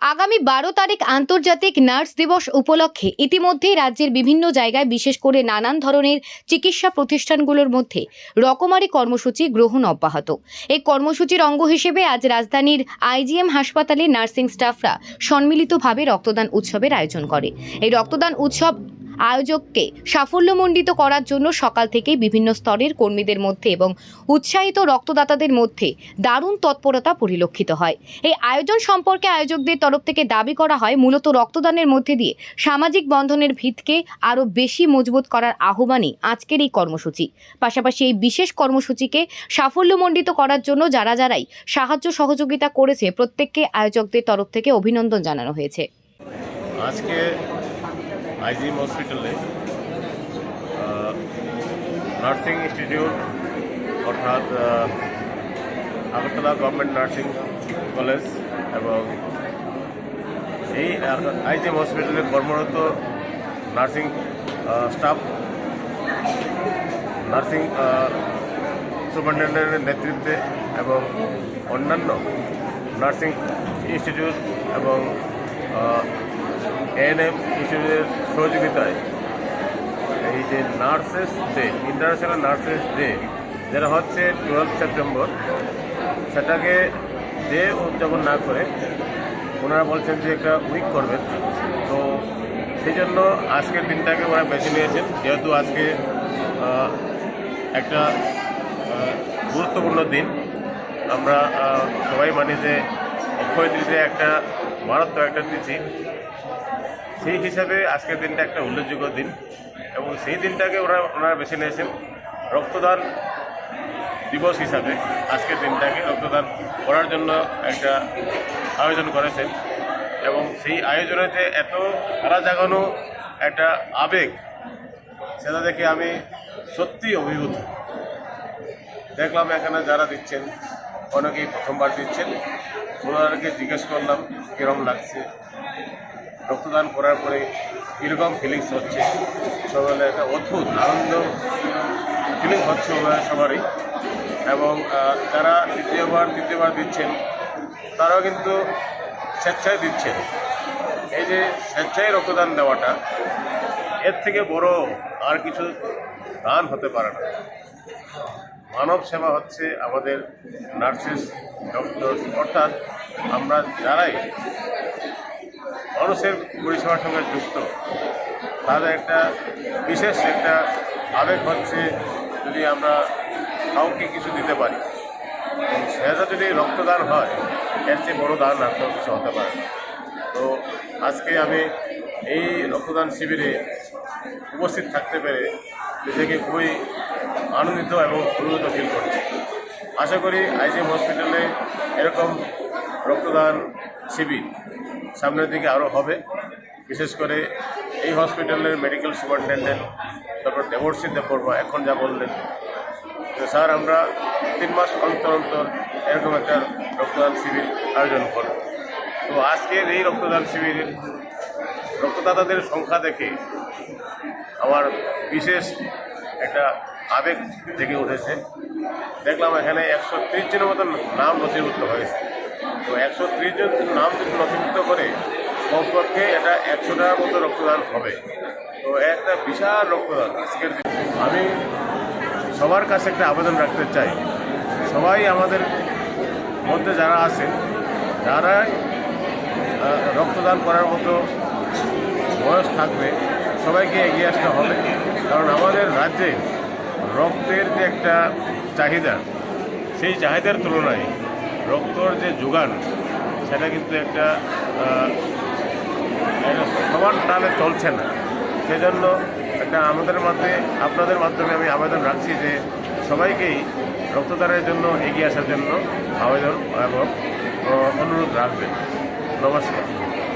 আগামী বারো তারিখ আন্তর্জাতিক নার্স দিবস উপলক্ষে ইতিমধ্যেই রাজ্যের বিভিন্ন জায়গায় বিশেষ করে নানান ধরনের চিকিৎসা প্রতিষ্ঠানগুলোর মধ্যে রকমারি কর্মসূচি গ্রহণ অব্যাহত। এই কর্মসূচির অঙ্গ হিসেবে আজ রাজধানীর আইজিএম হাসপাতালে নার্সিং স্টাফরা সম্মিলিতভাবে রক্তদান উৎসবের আয়োজন করে। এই রক্তদান উৎসব আয়োজককে সাফল্যমণ্ডিত করার জন্য সকাল থেকেই বিভিন্ন স্তরের কর্মীদের মধ্যে এবং উৎসাহিত রক্তদাতাদের মধ্যে দারুণ তৎপরতা পরিলক্ষিত হয়। এই আয়োজন সম্পর্কে আয়োজকদের তরফ থেকে দাবি করা হয়, মূলত রক্তদানের মধ্যে দিয়ে সামাজিক বন্ধনের ভিতকে আরও বেশি মজবুত করার আহ্বানই আজকের এই কর্মসূচি। পাশাপাশি এই বিশেষ কর্মসূচিকে সাফল্যমণ্ডিত করার জন্য যারা যারাই সাহায্য সহযোগিতা করেছে, প্রত্যেককে আয়োজকদের তরফ থেকে অভিনন্দন জানানো হয়েছে। আজকে আইজিএম হসপিটালে নার্সিং ইনস্টিটিউট অর্থাৎ আগরতলা গভর্নমেন্ট নার্সিং কলেজ এবং এই আইজিএম হসপিটালে কর্মরত নার্সিং স্টাফ নার্সিং সুপারিনটেন্ডেন্টের নেতৃত্বে এবং অন্যান্য নার্সিং ইনস্টিটিউট এবং এএনএম ইনস্টিটিউটের সহযোগিতায়। এই যে nurses day, international nurses day, যেটা হচ্ছে টুয়েলভ সেপ্টেম্বর সেটাকে ডে উদযাপন না করে ওনারা বলছেন যে একটা উইক করবেন। তো সেই জন্য আজকের দিনটাকে ওরা বেছে নিয়েছেন, যেহেতু আজকে একটা গুরুত্বপূর্ণ দিন। আমরা সবাই মানি যে অক্ষয় তৃতীয়া একটা মারাত্মক একটা তিথি। সেই হিসাবে আজকের দিনটা একটা উল্লেখযোগ্য দিন এবং সেই দিনটাকে ওরা, ওনারা বেছে নিয়েছেন রক্তদান দিবস হিসাবে আজকের দিনটাকে রক্তদান করার জন্য একটা আয়োজন করেছেন এবং সেই আয়োজনেতে এত সারা জাগানো একটা আবেগ, সেটা দেখে আমি সত্যি অভিভূত। দেখলাম এখানে যারা দিচ্ছেন, অনেকেই প্রথমবার দিচ্ছেন। ওনাদেরকে জিজ্ঞেস করলাম, কীরকম লাগছে? রক্তদান করার পরে কীরকম ফিলিংস হচ্ছে? সবাই একটা অদ্ভুত, আনন্দ ফিলিং হচ্ছে সবারই। এবং যারা দ্বিতীয়বার, তৃতীয়বার দিচ্ছেন, তারাও কিন্তু স্বেচ্ছায় দিচ্ছেন। এই যে স্বেচ্ছায় রক্তদান দেওয়াটা, এর থেকে বড় আর কিছু দান হতে পারে না। মানব সেবা হচ্ছে আমাদের নার্সেস ডক্টর অর্থাৎ আমরা যারাই মানুষের পরিষেবার সঙ্গে যুক্ত, তাদের একটা বিশেষ একটা আবেগ হচ্ছে যদি আমরা কাউকে কিছু দিতে পারি। সেটা যদি রক্তদান হয়, এর চেয়ে বড় দান আর কিছু হতে পারে তো আজকে আমি এই রক্তদান শিবিরে উপস্থিত থাকতে পেরে নিজেকে খুবই আনন্দিত এবং অনুভূত ফিল করছি। আশা করি আইজিএম হসপিটালে এরকম রক্তদান শিবির সামনের দিকে আরও হবে। বিশেষ করে এই হসপিটালের medical superintendent doctor Debarshi Debbarma, এখন যা বললেন। যে স্যার, আমরা তিন মাস অন্তর অন্তর এরকম একটা রক্তদান শিবির আয়োজন করব। তো আজকের এই রক্তদান শিবিরের রক্তদাতাদের সংখ্যা দেখে আমার বিশেষ একটা আবেগ জেগে উঠেছে। দেখলাম এখানে একশো ত্রিশ জনের মতন নাম নথিভুক্ত হয়েছে। তো একশো ত্রিশ জন নাম যদি নথিভুক্ত করে, কমপক্ষে এটা একশো টাকার মতো রক্তদান হবে। তো একটা বিশাল রক্তদান আজকের আমি সবার কাছে একটা আবেদন রাখতে চাই। সবাই আমাদের মধ্যে যারা আছেন, যারাই রক্তদান করার মতো বয়স থাকবে, সবাইকে এগিয়ে আসতে হবে। কারণ রাজ্যে রক্তের যে একটা চাহিদা, সেই চাহিদার তুলনায় রক্তর যে যোগান, সেটা কিন্তু একটা সমান টানে চলছে না। সেজন্য একটা আমাদের মধ্যে, আপনাদের মাধ্যমে আমি আবেদন রাখছি যে সবাইকেই রক্তদানের জন্য এগিয়ে আসার জন্য আবেদন এবং অনুরোধ রাখবেন। নমস্কার।